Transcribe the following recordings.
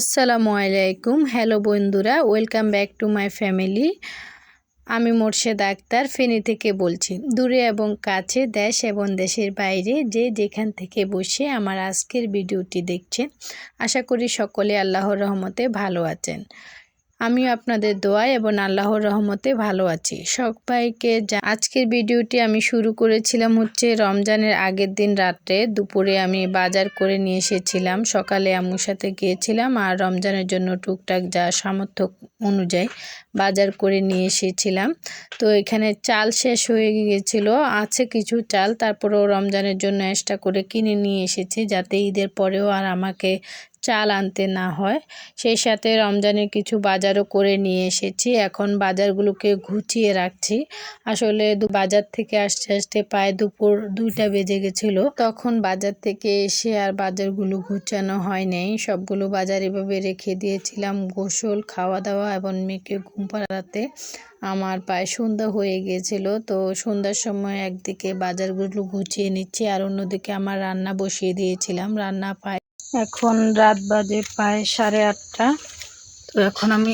আসসালামু আলাইকুম। হ্যালো বন্ধুরা, welcome back to my family. আমি মোর্শেদ আক্তার, ফেনি থেকে বলছি। দূরে এবং কাছে দেশ এবং দেশের বাইরে যে যেখান থেকে বসে আমার আজকের ভিডিওটি দেখছেন, আশা করি সকলে আল্লাহর রহমতে ভালো আছেন। আমিও আপনাদের দোয়ায় এবং আল্লাহর রহমতে ভালো আছি। সবাইকে আজকের ভিডিওটি আমি শুরু করেছিলাম হচ্ছে রমজানের আগের দিন রাত্রে। দুপুরে আমি বাজার করে নিয়ে এসেছিলাম। সকালে আম্মুর সাথে গিয়েছিলাম আর রমজানের জন্য টুকটাক যা সামর্থ্য অনুযায়ী বাজার করে নিয়ে এসেছিলাম। তো এখানে চাল শেষ হয়ে গিয়েছিল। আছে কিছু চাল, তারপরেও রমজানের জন্য এক্সট্রা করে কিনে নিয়ে এসেছি যাতে ঈদের পরেও আর আমাকে চাল আনতে না হয়। সেই সাথে রমজানের কিছু বাজারও করে নিয়ে এসেছি। এখন বাজারগুলোকে গুছিয়ে রাখছি। আসলে বাজার থেকে আসতে আসতে প্রায় দুপুর দুইটা বেজে গেছিল। তখন বাজার থেকে এসে আর বাজারগুলো গুছানো হয় নাই। সবগুলো বাজার এভাবে রেখে দিয়েছিলাম। গোসল খাওয়া দাওয়া এবং মেয়েকে ঘুম পাড়াতে আমার প্রায় সন্ধ্যা হয়ে গিয়েছিল তো সন্ধ্যার সময় একদিকে বাজারগুলো গুছিয়ে নিচ্ছি আর অন্যদিকে আমার রান্না বসিয়ে দিয়েছিলাম। রান্না প্রায় এখন রাত বাজে প্রায় সাড়ে আটটা। তো এখন আমি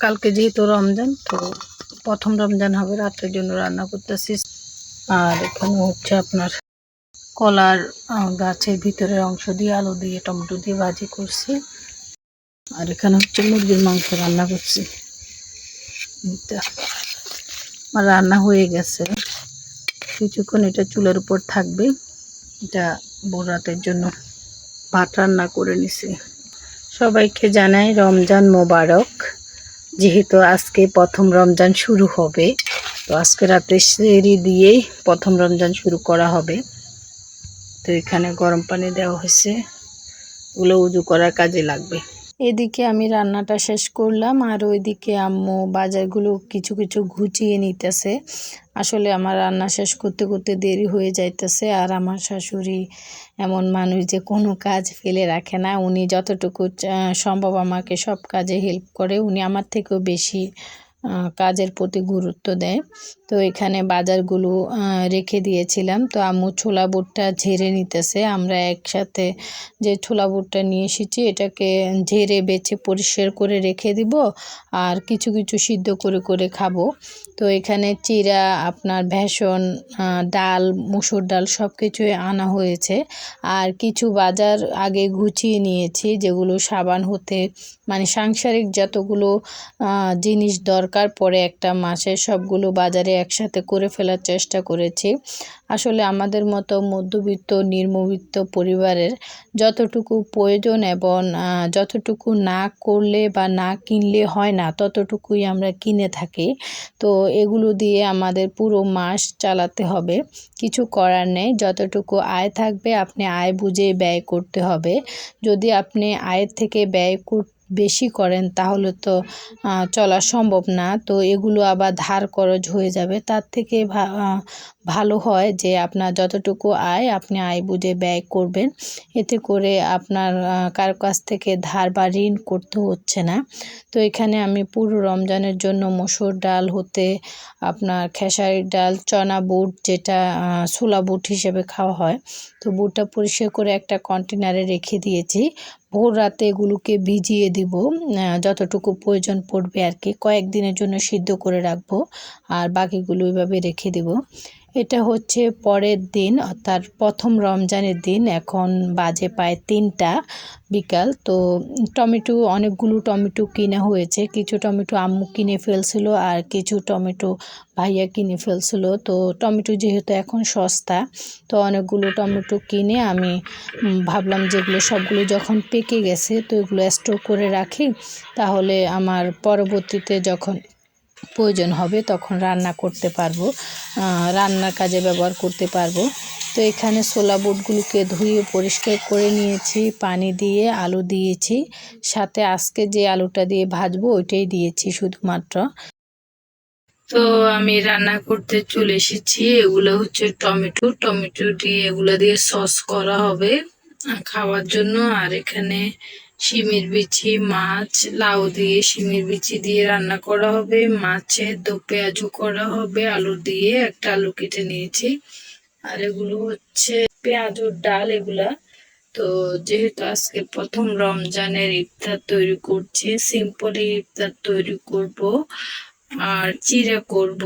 কালকে যেহেতু রমজান, তো প্রথম রমজান হবে, রাতের জন্য রান্না করতেছি। আর এখানে হচ্ছে আপনার কলার গাছের ভিতরের অংশ দিয়ে আলু দিয়ে, টমেটো দিয়ে ভাজি করছি। আর এখানে হচ্ছে মুরগির মাংস রান্না করছি। আমার রান্না হয়ে গেছে। কিছুক্ষণ এটা চুলের উপর থাকবে। এটা ভোর রাতের জন্য। ভাত রান্না করে নিছি। সবাইকে জানাই রমজান মোবারক। যেহেতু আজকে প্রথম রমজান শুরু হবে, তো আজকে রাতে সেরি দিয়েই প্রথম রমজান শুরু করা হবে। তো এখানে গরম পানি দেওয়া হয়েছে। ওগুলো উজু করার কাজে লাগবে। এদিকে আমি রান্নাটা শেষ করলাম, আর ওইদিকে আম্মু বাজারগুলো কিছু কিছু ঘুচিয়ে নিতেছে। আসলে আমার রান্না শেষ করতে করতে দেরি হয়ে যাইতেছে, আর আমার শাশুড়ি এমন মানুষ যে কোনো কাজ ফেলে রাখে না। উনি যতটুকু সম্ভব আমাকে সব কাজে হেল্প করে। উনি আমার থেকেও বেশি কাজের প্রতি গুরুত্ব দেয়। তো এখানে বাজারগুলো রেখে দিয়েছিলাম। তো আম্মু ছোলা বুটটা ঝেড়ে নিতেছে। আমরা একসাথে যে ছোলা বুটটা নিয়ে এসেছি, এটাকে ঝেড়ে বেছে পরিষ্কার করে রেখে দিব আর কিছু কিছু সিদ্ধ করে করে খাব। তো এখানে চিরা, আপনার ভেষণ ডাল, মুসুর ডাল সব কিছুই আনা হয়েছে। আর কিছু বাজার আগে গুছিয়ে নিয়েছি, যেগুলো সাবান হতে মানে সাংসারিক যতগুলো জিনিস দরকার পড়ে একটা মাসে সবগুলো বাজারে একসাথে করে ফেলার চেষ্টা করেছি। আসলে আমাদের মতো মধ্যবিত্ত, নিম্নবিত্ত পরিবারের যতটুকু প্রয়োজন এবং যতটুকু না করলে বা না কিনলে হয় না, ততটুকুই আমরা কিনে থাকি। তো এগুলো দিয়ে আমাদের পুরো মাস চালাতে হবে। কিছু করার নেই, যতটুকু আয় থাকবে আপনি আয় বুঝে ব্যয় করতে হবে। যদি আপনি আয়ের থেকে ব্যয় কর বেশি করেন, তাহলে তো চলা সম্ভব না। তো এগুলো আবার ধার খরচ হয়ে যাবে। তার থেকে ভালো হয় যে আপনার যতটুকু আয়, আপনি আয় বুঝে ব্যয় করবেন। এতে করে আপনার কারও কাছ থেকে ধার বা ঋণ করতে হচ্ছে না। তো এখানে আমি পুরো রমজানের জন্য মসুর ডাল হতে, আপনার খেসারির ডাল, চনা বুট যেটা ছোলা বুট হিসেবে খাওয়া হয়, তো বুটটা পরিষ্কার করে একটা কন্টেনারে রেখে দিয়েছি। ভোর রাতে এগুলোকে ভিজিয়ে দিব। যতটুকু প্রয়োজন পড়বে আর কি। কয়েকদিনের জন্য সিদ্ধ করে রাখব আর বাকিগুলো এভাবে রেখে দিব। এটা হচ্ছে পরের দিন, অর্থাৎ প্রথম রমজানের দিন, এখন বাজে পায় তিনটা বিকাল। তো টমেটো, অনেকগুলো টমেটো কিনা হয়েছে, কিছু টমেটো আম্মু কিনে ফেলছিল আর কিছু টমেটো ভাইয়া কিনে ফেলছিল। তো টমেটো যেহেতু এখন সস্তা, তো অনেকগুলো টমেটো কিনে আমি ভাবলাম যেগুলো সবগুলো যখন পেকে গেছে, তো এগুলো স্টোর করে রাখি। তাহলে আমার পরবর্তীতে যখন প্রয়োজন হবে, তখন রান্না করতে পারব রান্নার কাজে ব্যবহার করতে পারব। তো এখানে ছোলা বুটগুলোকে ধুয়ে পরিষ্কার করে নিয়েছি, পানি দিয়ে আলু দিয়েছি, সাথে আজকে যে আলুটা দিয়ে ভাজবো ওইটাই দিয়েছি শুধুমাত্র। তো আমি রান্না করতে চলে এসেছি, এগুলো হচ্ছে টমেটো। টমেটো দিয়ে এগুলো দিয়ে সস করা হবে, খাওয়ার জন্য। আর এখানে শিমের বিচি, মাছ, লাউ দিয়ে শিমের বিচি দিয়ে রান্না করা হবে। মাছের দো পেঁয়াজু করা হবে। আলু দিয়ে একটা আলু কেটে নিয়েছি। আর এগুলো হচ্ছে পেঁয়াজুর ডাল এগুলা। তো যেহেতু আজকে প্রথম রমজানের ইফতার তৈরি করছি, সিম্পলি ইফতার তৈরি করব আর চিড়া করব।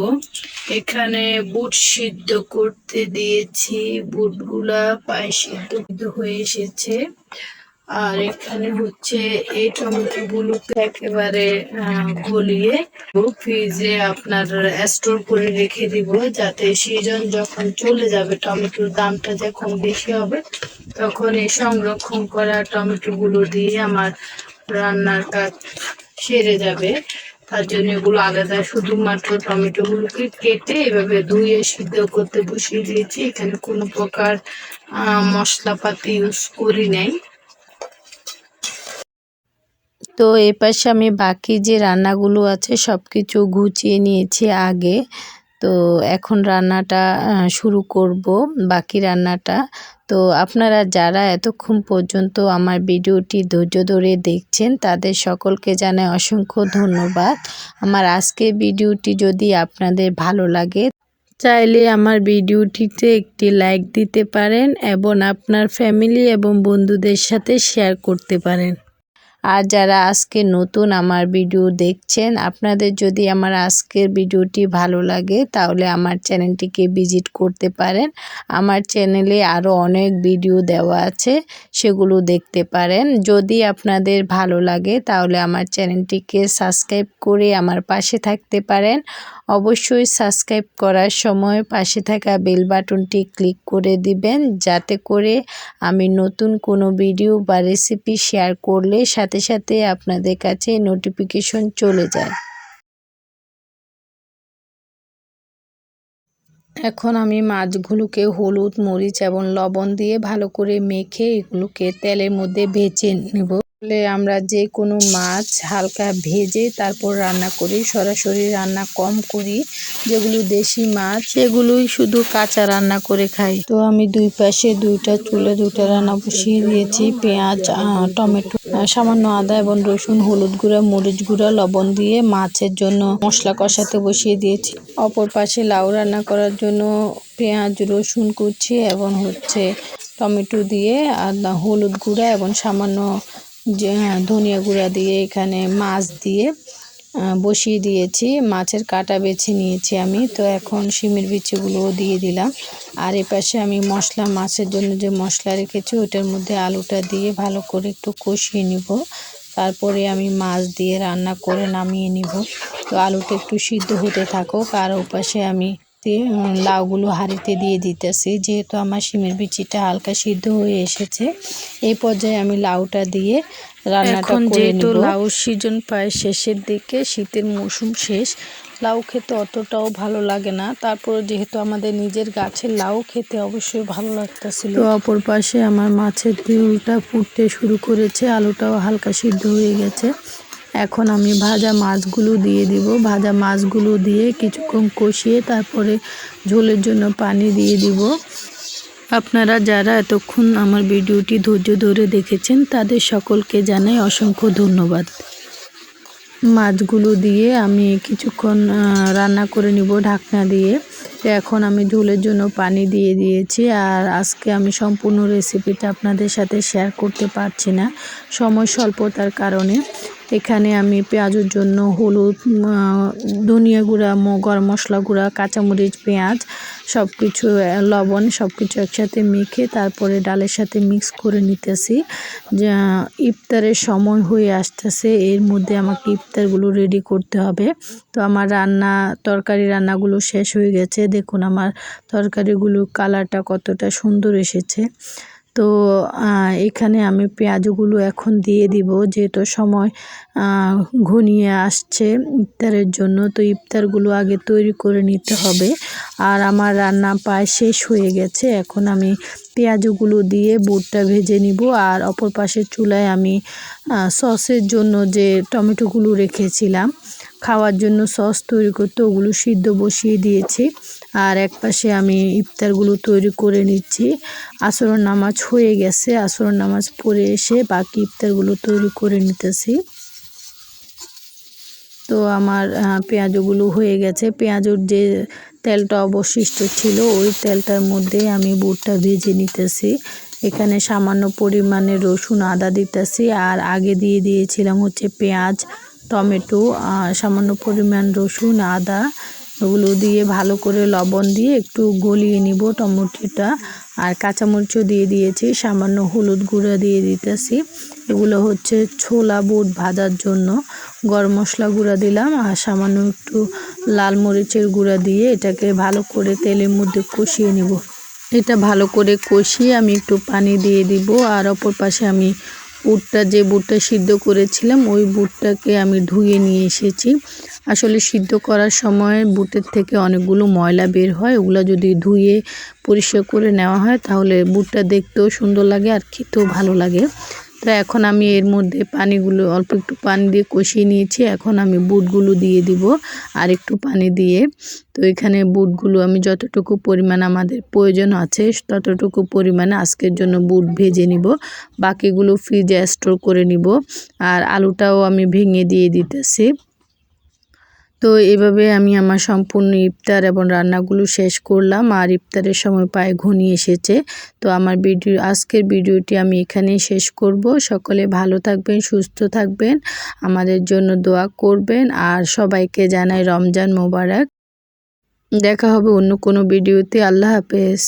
এখানে বুট সিদ্ধ করতে দিয়েছি। বুটগুলা পায়ে সিদ্ধ হয়ে এসেছে। আর এখানে হচ্ছে এই টমেটো গুলো একেবারে গলিয়ে ফ্রিজে আপনার স্টোর করে রেখে দিব, যাতে সিজন যখন চলে যাবে, টমেটোর দামটা যখন বেশি হবে, তখন এই সংরক্ষণ করা টমেটো গুলো দিয়ে আমার রান্নার কাজ সেরে যাবে। তার জন্য এগুলো আলাদা শুধুমাত্র টমেটো গুলোকে কেটে এভাবে ধুয়ে সিদ্ধ করতে বসিয়ে দিয়েছি। এখানে কোনো প্রকার মশলাপাতি ইউজ করি নাই। তো এ পাশে আমি বাকি যে রান্নাগুলো আছে সব কিছু গুছিয়ে নিয়েছি আগে। তো এখন রান্নাটা শুরু করব, বাকি রান্নাটা। তো আপনারা যারা এতক্ষণ পর্যন্ত আমার ভিডিওটি ধৈর্য ধরে দেখছেন, তাদের সকলকে জানাই অসংখ্য ধন্যবাদ। আমার আজকের ভিডিওটি যদি আপনাদের ভালো লাগে, চাইলে আমার ভিডিওটিতে একটি লাইক দিতে পারেন এবং আপনার ফ্যামিলি এবং বন্ধুদের সাথে শেয়ার করতে পারেন। আর যারা আজকে নতুন আমার ভিডিও দেখছেন, আপনাদের যদি আমার আজকের ভিডিওটি ভালো লাগে, তাহলে আমার চ্যানেলটিকে ভিজিট করতে পারেন। আমার চ্যানেলে আরও অনেক ভিডিও দেওয়া আছে, সেগুলো দেখতে পারেন। যদি আপনাদের ভালো লাগে, তাহলে আমার চ্যানেলটিকে সাবস্ক্রাইব করে আমার পাশে থাকতে পারেন। অবশ্যই সাবস্ক্রাইব করার সময় পাশে থাকা বেল বাটনটি ক্লিক করে দিবেন, যাতে করে আমি নতুন কোনো ভিডিও বা রেসিপি শেয়ার করলে সাথে সাথে সাথে আপনাদের কাছে নোটিফিকেশন চলে যায়। এখন আমি মাছগুলোকে হলুদ, মরিচ এবং লবণ দিয়ে ভালো করে মেখে এগুলোকে তেলের মধ্যে ভেজে নেব। বলে আমরা যে কোনো মাছ হালকা ভেজে তারপর রান্না করি। সরাসরি রান্না কম করি। যেগুলো দেশি মাছ, সেগুলোই শুধু কাঁচা রান্না করে খাই। তো আমি দুই পাশে দুইটা চুলে দুইটা রান্না বসিয়ে দিয়েছি। পেঁয়াজ টমেটো সামান্য আদা এবং রসুন, হলুদ গুঁড়া, মরিচ গুঁড়া, লবণ দিয়ে মাছের জন্য মশলা কষাতে বসিয়ে দিয়েছি। অপর পাশে লাউ রান্না করার জন্য পেঁয়াজ, রসুন কুচি এবং হচ্ছে টমেটো দিয়ে আর হলুদ গুঁড়া এবং সামান্য যে হ্যাঁ, ধনিয়া গুঁড়া দিয়ে এখানে মাছ দিয়ে বসিয়ে দিয়েছি। মাছের কাটা বেছে নিয়েছি আমি। তো এখন শিমের বিচিগুলোও দিয়ে দিলাম। আর এ পাশে আমি মশলা মাছের জন্য যে মশলা রেখেছি ওটার মধ্যে আলুটা দিয়ে ভালো করে একটু কষিয়ে নিব। তারপরে আমি মাছ দিয়ে রান্না করে নামিয়ে নিব। তো আলুটা একটু সিদ্ধ হতে থাকুক। আর ওপাশে আমি লাউগুলো হাঁড়িতে দিয়ে দিতেছি। যেহেতু আমার শিমের বিচিটা হালকা সিদ্ধ হয়ে এসেছে এই পর্যায়ে আমি লাউটা দিয়ে রান্নাটা করে যেহেতু লাউ সিজন প্রায় শেষের দিকে শীতের মৌসুম শেষ লাউ খেতে অতটাও ভালো লাগে না। তারপর যেহেতু আমাদের নিজের গাছের লাউ খেতে অবশ্যই ভালো লাগতেছিল তো অপর পাশে আমার মাছের ঝোলটা ফুটতে শুরু করেছে আলুটাও হালকা সিদ্ধ হয়ে গেছে। এখন আমি ভাজা মাছগুলো দিয়ে দিব। ভাজা মাছগুলো দিয়ে কিছুক্ষণ কষিয়ে তারপরে ঝোলের জন্য পানি দিয়ে দিব। আপনারা যারা এতক্ষণ আমার ভিডিওটি ধৈর্য ধরে দেখেছেন, তাদের সকলকে জানাই অসংখ্য ধন্যবাদ। মাছগুলো দিয়ে আমি কিছুক্ষণ রান্না করে নিব ঢাকনা দিয়ে। এখন আমি ঝোলের জন্য পানি দিয়ে দিয়েছি আর আজকে আমি সম্পূর্ণ রেসিপিটা আপনাদের সাথে শেয়ার করতে পারছি না। সময় স্বল্পতার কারণে। এখানে আমি পেঁয়াজের জন্য হলুদ ধনিয়া গুঁড়া গরম মশলা গুঁড়া, কাঁচামরিচ, পেঁয়াজ সব কিছু লবণ সব কিছু একসাথে মেখে তারপরে ডালের সাথে মিক্স করে নিতেছি। ইফতারের সময় হয়ে আসতেছে, এর মধ্যে আমাকে ইফতারগুলো রেডি করতে হবে। তো আমার রান্না, তরকারি রান্নাগুলো শেষ হয়ে গেছে। দেখুন আমার তরকারিগুলো কালারটা কতটা সুন্দর এসেছে। তো এখানে আমি পেঁয়াজগুলো এখন দিয়ে দিব, যেহেতু সময় ঘনিয়ে আসছে ইফতারের জন্য, তো ইফতারগুলো আগে তৈরি করে নিতে হবে। আর আমার রান্না প্রায় শেষ হয়ে গেছে, এখন আমি পেঁয়াজগুলো দিয়ে বুটটা ভেজে নিব আর অপর পাশের চুলায় আমি সসের জন্য যে টমেটোগুলো রেখেছিলাম, খাওয়ার জন্য সস তৈরি করতে ওগুলো সিদ্ধ বসিয়ে দিয়েছি আর এক পাশে আমি ইফতারগুলো তৈরি করে নিচ্ছি। আসর নামাজ হয়ে গেছে আসর নামাজ পড়ে এসে বাকি ইফতারগুলো তৈরি করে নিতেছি। তো আমার পেঁয়াজগুলো হয়ে গেছে, পেঁয়াজের যে তেলটা অবশিষ্ট ছিল, ওই তেলটার মধ্যে আমি বুটটা ভেজে নিতেছি। এখানে সামান্য পরিমাণে রসুন আদা দিতেছি আর আগে দিয়ে দিয়েছিলাম হচ্ছে পেঁয়াজ, টমেটো সামান্য পরিমাণ রসুন, আদা। ওগুলো দিয়ে ভালো করে লবণ দিয়ে একটু গলিয়ে নিব টমেটোটা। আর কাঁচামরিচও দিয়ে দিয়েছি, সামান্য হলুদ গুঁড়া দিয়ে দিতেছি। এগুলো হচ্ছে ছোলা বুট ভাজার জন্য। গরম মশলা গুঁড়া দিলাম আর সামান্য একটু লাল মরিচের গুঁড়া দিয়ে এটাকে ভালো করে তেলের মধ্যে কষিয়ে নিব। এটা ভালো করে কষিয়ে আমি একটু পানি দিয়ে দিব আর অপর পাশে আমি বুটটা, যে বুটটা সিদ্ধ করেছিলাম, ওই বুটটাকে আমি ধুয়ে নিয়ে এসেছি। আসলে সিদ্ধ করার সময় বুটের থেকে অনেকগুলো ময়লা বের হয়, ওগুলো যদি ধুয়ে পরিষ্কার করে নেওয়া হয়, তাহলে বুটটা দেখতেও সুন্দর লাগে আর খেতেও ভালো লাগে। তো এখন আমি এর মধ্যে পানিগুলো, অল্প একটু পানি দিয়ে কষিয়ে নিয়েছি, এখন আমি বুটগুলো দিয়ে দিব আর একটু পানি দিয়ে। তো এখানে বুটগুলো আমি যতটুকু পরিমাণ আমাদের প্রয়োজন আছে, ততটুকু পরিমাণে আজকের জন্য বুট ভেজে নিব, বাকিগুলো ফ্রিজে স্টোর করে নিব। আর আলুটাও আমি ভেঙে দিয়ে দিতেছি। তো এভাবে আমি আমার সম্পূর্ণ ইফতার এবং রান্নাগুলো শেষ করলাম আর ইফতারের সময় পায়ে ঘনিয়ে এসেছে। তো আমার ভিডিও, আজকের ভিডিওটি আমি এখানেই শেষ করব। সকলে ভালো থাকবেন, সুস্থ থাকবেন, আমাদের জন্য দোয়া করবেন আর সবাইকে জানাই রমজান মোবারক। দেখা হবে অন্য কোনো ভিডিওতে। আল্লাহ হাফেজ।